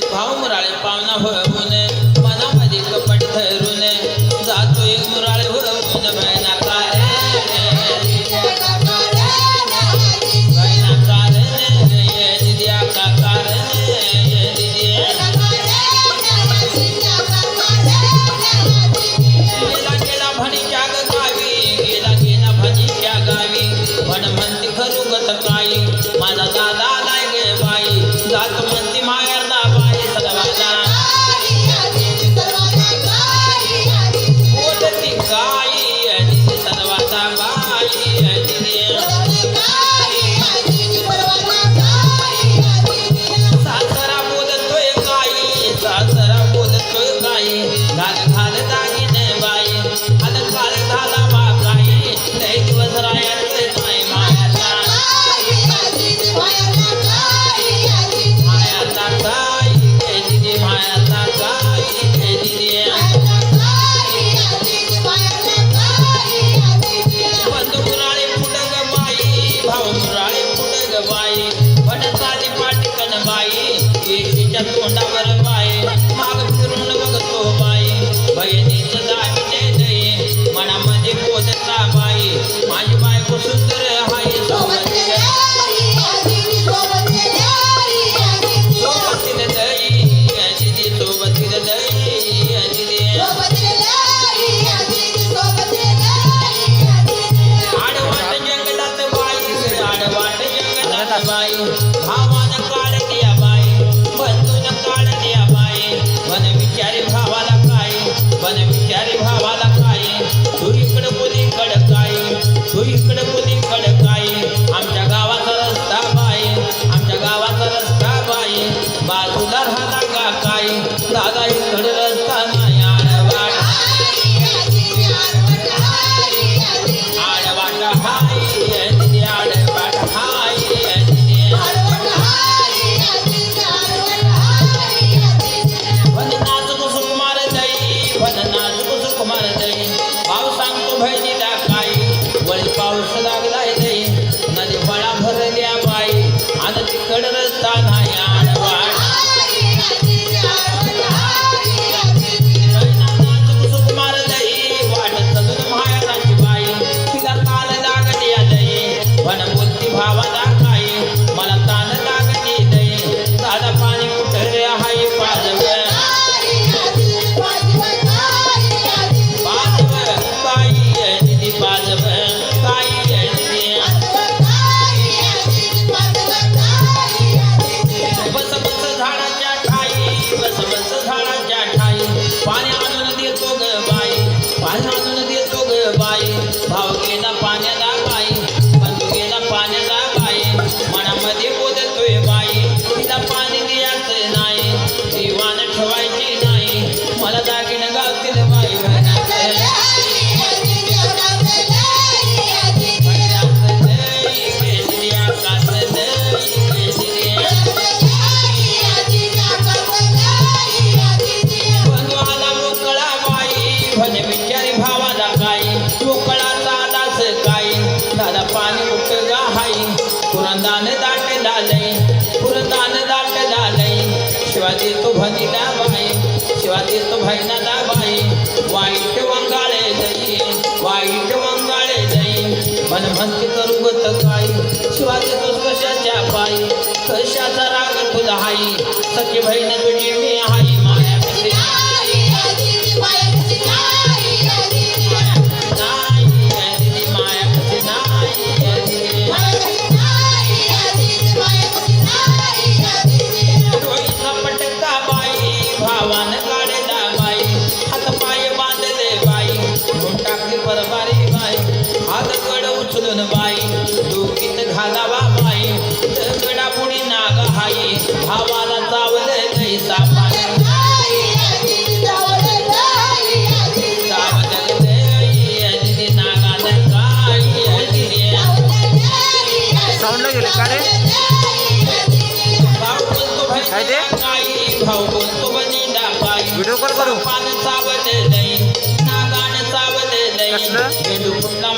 भाऊ मुराळे पाहुणा होऊन Don't তাকাই দাদা शिवाजी तो भनी दाबाई शिवाजी तो भजना दाबाई वाईट वंगाळे जाई वाईट वंगाळे जाई मन म्हणते करू गत काय शिवाजी तो कशाच्या पायी कशाचा राग तुझा हाई सखी बहीण तुझी मी हाई बाई डोकीत घालावा बाई दगडापुढी नागा हाई भावाला चावल जैसा भाऊ बोलतो बनी डाकाई व्हिडिओ कॉल करू? पान चावत नाही नागान चावत नाही. भेंडू पुन्हा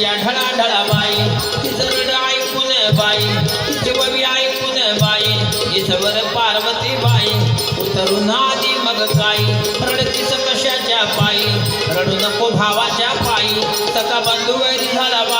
या ढळा ढळा बाई तिचं ऐकून बाई तिची ववी ऐकून बाई इसवर पार्वती बाई उतरून आधी मग काय रडतीस कशाच्या पायी रडू नको भावाच्या पायी सका बंधू झाला बाई.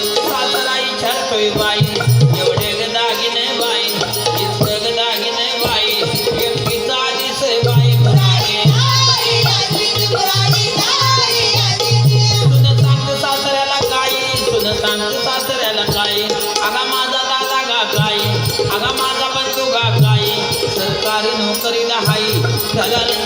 나가는